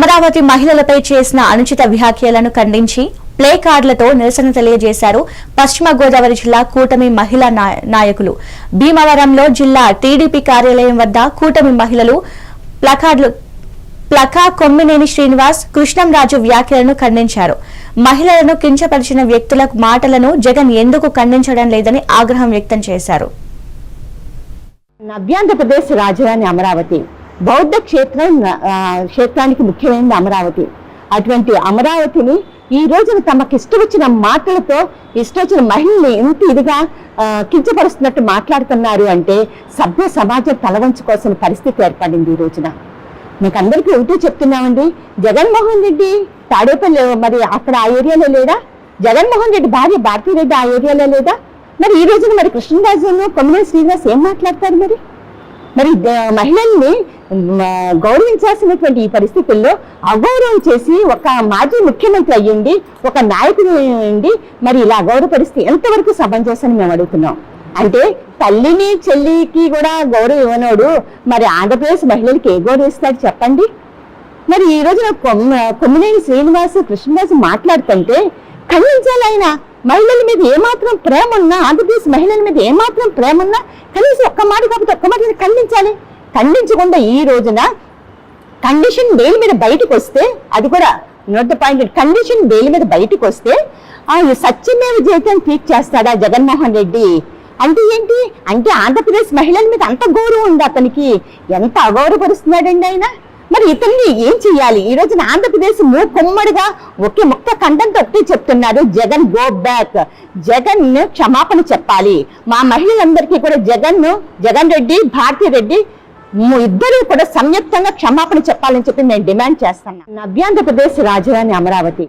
అమరావతి మహిళలపై చేసిన అనుచిత వ్యాఖ్యలను ఖండించి ప్లే కార్డులతో నిరసన తెలియజేశారు పశ్చిమ గోదావరి జిల్లా కూటమి మహిళా నాయకులు. భీమవరంలో జిల్లా టీడీపీ కార్యాలయం వద్ద కూటమి మహిళలు ప్లకార్డులు ప్లకా కొమ్మినేని శ్రీనివాస్ కృష్ణంరాజు వ్యాఖ్యలను ఖండించారు. మహిళలను కించపరిచిన వ్యక్తుల మాటలను జగన్ ఎందుకు ఖండించడం లేదని ఆగ్రహం వ్యక్తం చేశారు. నవ్యాంధ్రప్రదేశ్ రాజధాని అమరావతి. బౌద్ధ క్షేత్రం క్షేత్రానికి ముఖ్యమైనది అమరావతి. అటువంటి అమరావతిని ఈ రోజున తమకు ఇష్టం వచ్చిన మాటలతో ఇష్టం వచ్చిన మహిళల్ని ఎంత ఇదిగా కించపరుస్తున్నట్టు మాట్లాడుతున్నారు అంటే సభ్య సమాజం తలవంచుకోవాల్సిన పరిస్థితి ఏర్పడింది ఈ రోజున. మీకు అందరికీ ఒకటే చెప్తున్నామండి జగన్మోహన్ రెడ్డి తాడేపల్లి మరి అక్కడ ఆ ఏరియాలో లేడా? జగన్మోహన్ రెడ్డి భార్య భారతీరెడ్డి ఆ ఏరియాలో లేదా? మరి ఈ రోజున మరి కృష్ణరాజును కొమ్మినేని శ్రీనివాస్ ఏం మాట్లాడతారు మరి? మరి ద- మహిళల్ని గౌరవించాల్సినటువంటి ఈ పరిస్థితుల్లో అగౌరవం చేసి ఒక మాజీ ముఖ్యమంత్రి అయ్యండి ఒక నాయకుడు అయ్యండి మరి ఇలా అగౌరవపరిస్తే ఎంతవరకు సమంజసం మేము అడుగుతున్నాం. అంటే తల్లిని చెల్లికి కూడా గౌరవం ఇవ్వనోడు మరి ఆంధ్రప్రదేశ్ మహిళలకి ఏ గౌరవం చెప్పండి? మరి ఈ రోజున కొమ్మినేని శ్రీనివాస్ కృష్ణదాస్ మాట్లాడుతుంటే ఖండించాలి ఆయన మహిళల మీద ఏమాత్రం ప్రేమ ఉన్నా ఆంధ్రప్రదేశ్ మహిళల మీద ఏమాత్రం ప్రేమ ఉన్నా కనీసం ఒక్క మాట కాకపోతే ఒక్క మాట ఖండించాలి. ఖండించకుండా ఈ రోజున కండిషన్ బెయిల్ మీద బయటకు వస్తే అది కూడా note the point condition bail మీద బయటకు వస్తే ఆ సత్యమేవ జీవితం ట్వీట్ చేస్తాడా జగన్మోహన్ రెడ్డి? అంటే ఏంటి? అంటే ఆంధ్రప్రదేశ్ మహిళల మీద అంత గౌరవం ఉంది అతనికి? ఎంత అగౌరవపరుస్తున్నాడండి ఆయన? మరి ఇతన్ని ఏం చెయ్యాలి? ఈ రోజున ఆంధ్రప్రదేశ్ మూకుమ్మడిగా ఒకే ముక్త కంఠంతో ఒకటి చెప్తున్నారు జగన్ గో బ్యాక్. జగన్ క్షమాపణ చెప్పాలి. మా మహిళలందరికీ కూడా జగన్ జగన్ రెడ్డి భారతీ రెడ్డి ఇద్దరూ కూడా సంయుక్తంగా క్షమాపణ చెప్పాలని చెప్పి నేను డిమాండ్ చేస్తాను. నవ్యాంధ్రప్రదేశ్ రాజధాని అమరావతి.